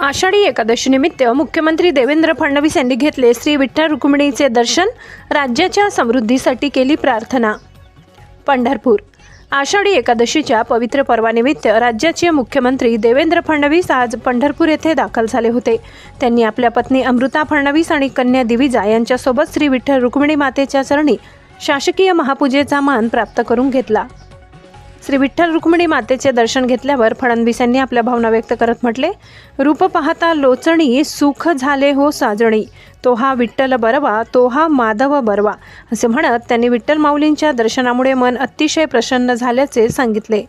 आषाढी एकादशीनिमित्त मुख्यमंत्री देवेंद्र फडणवीस यांनी घेतले श्री विठ्ठल रुक्मिणीचे दर्शन राज्याच्या समृद्धीसाठी केली प्रार्थना. पंढरपूर. आषाढी एकादशीच्या पवित्र पर्वानिमित्त राज्याचे मुख्यमंत्री देवेंद्र फडणवीस आज पंढरपूर येथे दाखल झाले होते. त्यांनी आपल्या पत्नी अमृता फडणवीस आणि कन्या दिविजा यांच्यासोबत श्री विठ्ठल रुक्मिणी मातेच्या चरणी शासकीय महापूजेचा मान प्राप्त करून घेतला. श्री विठ्ठल रुक्मिणी मातेचे दर्शन घेतल्यावर फडणवीस यांनी आपल्या भावना व्यक्त करत म्हटले रूप पाहता लोचणी सुख झाले हो साजणी. तो हा विठ्ठल बरवा तो हा माधव बरवा. असे म्हणत त्यांनी विठ्ठल माऊलींच्या दर्शनामुळे मन अतिशय प्रसन्न झाल्याचे सांगितले.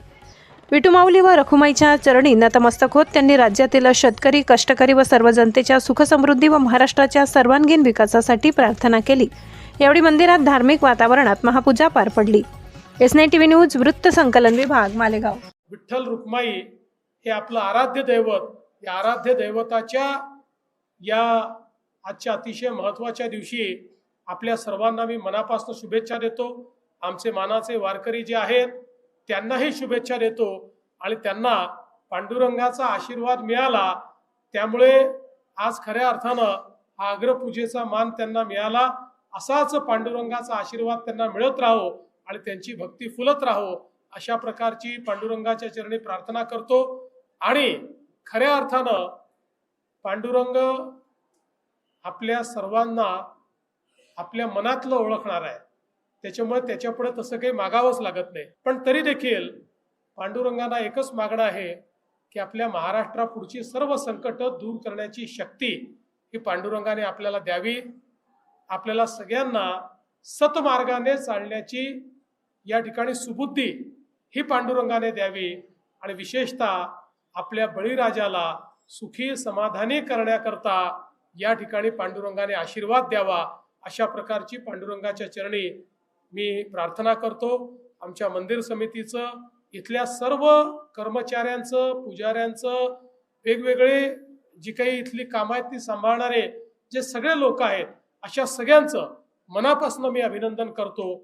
विटू माऊली व रखुमाईच्या चरणी नतमस्तक होत त्यांनी राज्यातील शेतकरी कष्टकरी व सर्व जनतेच्या सुखसमृद्धी व महाराष्ट्राच्या सर्वांगीण विकासासाठी प्रार्थना केली. यावेळी मंदिरात धार्मिक वातावरणात महापूजा पार पडली. S nine T V news वृत्त संकलन विभाग मालेगाव. विठ्ठल रुक्माई हे आपलं आराध्य दैवत. या आराध्य दैवताच्या या आजच्या अतिशय महत्त्वाच्या दिवशी आपल्या सर्वांना मी मनापासून शुभेच्छा देतो. आमचे मानाचे वारकरी जे आहेत त्यांनाही शुभेच्छा देतो आणि त्यांना पांडुरंगाचा आशीर्वाद मिळाला त्यामुळे आज खऱ्या अर्थानं हा अग्रपूजेचा मान त्यांना मिळाला. असाच पांडुरंगाचा आशीर्वाद त्यांना मिळत राहो आणि त्यांची भक्ती फुलत राहो अशा प्रकारची पांडुरंगाच्या चरणी प्रार्थना करतो. आणि खऱ्या अर्थानं पांडुरंग आपल्या सर्वांना आपल्या मनातलं ओळखणार आहे. त्याच्यामुळे त्याच्यापुढे तसं काही मागावंच लागत नाही. पण तरी देखील पांडुरंगांना एकच मागणं आहे की आपल्या महाराष्ट्रापुढची सर्व संकट दूर करण्याची शक्ती ही पांडुरंगाने आपल्याला द्यावी. आपल्याला सगळ्यांना सतमार्गाने चालण्याची या ठिकाणी सुबुद्धी ही पांडुरंगाने द्यावी आणि विशेषतः आपल्या बळीराजाला सुखी समाधानी करण्याकरता या ठिकाणी पांडुरंगाने आशीर्वाद द्यावा अशा प्रकारची पांडुरंगाच्या चरणी मी प्रार्थना करतो. आमच्या मंदिर समितीचं इथल्या सर्व कर्मचाऱ्यांचं पुजाऱ्यांचं वेगवेगळे जी काही इथली कामं आहेत ती सांभाळणारे जे सगळे लोक आहेत अशा सगळ्यांचं मनापासून मी अभिनंदन करतो.